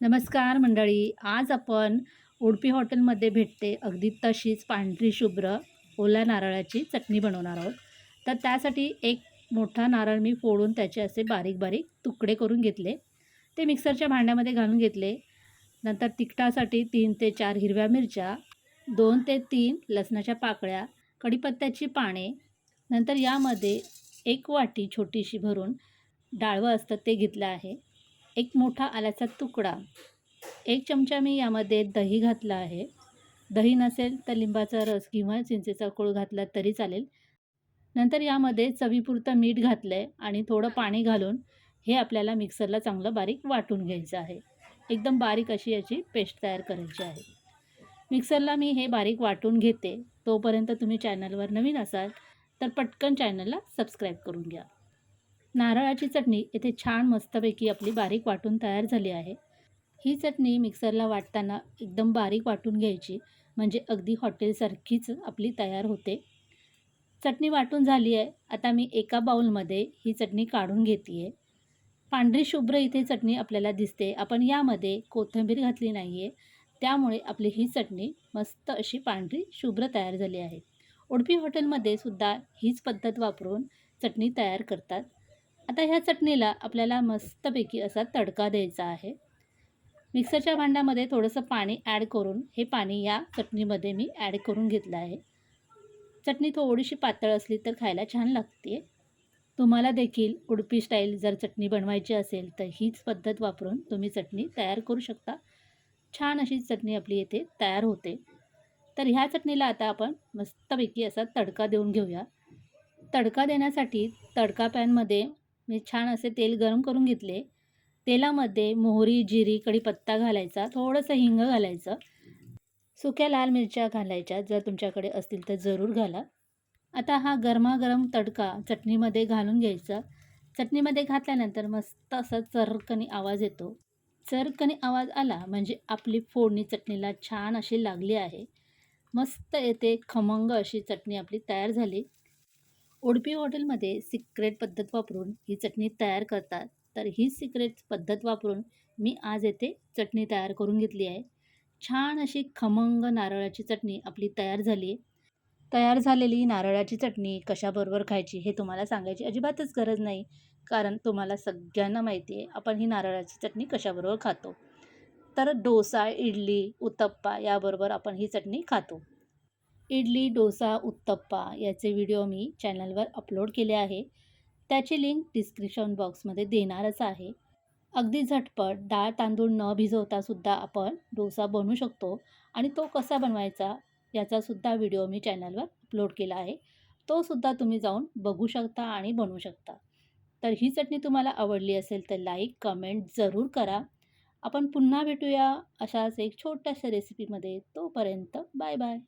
नमस्कार मंडळी आज आपण उडपी हॉटेलमध्ये भेटते अगदी तशीच पांढरी शुभ्र ओल्या नारळाची चटणी बनवणार आहोत. तर त्यासाठी एक मोठा नारळ मी फोडून त्याचे असे बारीक बारीक तुकडे करून घेतले. ते मिक्सरच्या भांड्यामध्ये घालून घेतले. नंतर तिखटासाठी तीन ते चार हिरव्या मिरच्या दोन ते तीन लसणाच्या पाकळ्या कढीपत्त्याची पाने नंतर यामध्ये एक वाटी छोटीशी भरून डाळवं असतं ते घेतलं आहे. एक मोठा आल्याचा तुकडा. एक चमचा मी यामध्ये दही घातला आहे. दही नसेल तर लिंबाचा रस किंवा चिंचेचा कोळ घातला तरी चालेल. नंतर यामध्ये चवीपुरतं मीठ घातलं आहे आणि थोडं पाणी घालून हे आपल्याला मिक्सरला चांगलं बारीक वाटून घ्यायचं आहे. एकदम बारीक अशी याची पेस्ट तयार करायची आहे. मिक्सरला मी हे बारीक वाटून घेते. तोपर्यंत तुम्ही चॅनलवर नवीन असाल तर पटकन चॅनलला सबस्क्राईब करून घ्या. नारळाची चटणी इथे छान मस्तपैकी आपली बारीक वाटून तयार झाली आहे. ही चटणी मिक्सरला वाटताना एकदम बारीक वाटून घ्यायची म्हणजे अगदी हॉटेलसारखीच आपली तयार होते. चटणी वाटून झाली आहे. आता मी एका बाऊलमध्ये ही चटणी काढून घेते आहे पांढरी शुभ्र इथे चटणी आपल्याला दिसते. आपण यामध्ये कोथिंबीर घातली नाही आहे त्यामुळे आपली ही चटणी मस्त अशी पांढरी शुभ्र तयार झाली आहे. उडपी हॉटेलमध्ये सुद्धा हीच पद्धत वापरून चटणी तयार करतात. आता ह्या चटणीला आपल्याला मस्तपैकी असा तडका द्यायचा आहे. मिक्सरच्या भांड्यामध्ये थोडंसं पाणी ॲड करून हे पाणी या चटणीमध्ये मी ॲड करून घेतलं आहे. चटणी थोडीशी पातळ असली तर खायला छान लागते. तुम्हाला देखील उडपी स्टाईल जर चटणी बनवायची असेल तर हीच पद्धत वापरून तुम्ही चटणी तयार करू शकता. छान अशी चटणी आपली येथे तयार होते. तर ह्या चटणीला आता आपण मस्तपैकी असा तडका देऊन घेऊया. तडका देण्यासाठी तडका पॅनमध्ये मी छान असे तेल गरम करून घेतले. तेलामध्ये मोहरी जिरी कढीपत्ता घालायचा थोडंसं हिंग घालायचं. सुक्या लाल मिरच्या घालायच्या जर तुमच्याकडे असतील तर जरूर घाला. आता हा गरमागरम तडका चटणीमध्ये घालून घ्यायचा. चटणीमध्ये घातल्यानंतर मस्त असा चरकणी आवाज येतो. चरकणी आवाज आला म्हणजे आपली फोडणी चटणीला छान अशी लागली आहे. मस्त येते खमंग अशी चटणी आपली तयार झाली. उडपी हॉटेलमध्ये सिक्रेट पद्धत वापरून ही चटणी तयार करतात. तर ही सिक्रेट पद्धत वापरून मी आज येथे चटणी तयार करून घेतली आहे. छान अशी खमंग नारळाची चटणी आपली तयार झाली आहे. तयार झालेली नारळाची चटणी कशाबरोबर खायची हे तुम्हाला सांगायची अजिबातच गरज नाही कारण तुम्हाला सगळ्यांना माहिती आहे आपण ही नारळाची चटणी कशाबरोबर खातो. तर डोसा इडली उत्तप्पा याबरोबर आपण ही चटणी खातो. इडली डोसा उत्तप्पा याचे व्हिडिओ मी चॅनलवर अपलोड केले आहे. त्याची लिंक डिस्क्रिप्शन बॉक्समध्ये देणारच आहे. अगदी झटपट डाळ तांदूळ न भिजवतासुद्धा आपण डोसा बनवू शकतो आणि तो कसा बनवायचा याचासुद्धा व्हिडिओ मी चॅनलवर अपलोड केला आहे. तोसुद्धा तुम्ही जाऊन बघू शकता आणि बनवू शकता. तर ही चटणी तुम्हाला आवडली असेल तर लाईक कमेंट जरूर करा. आपण पुन्हा भेटूया अशाच एक छोट्याशा रेसिपीमध्ये तोपर्यंत बाय बाय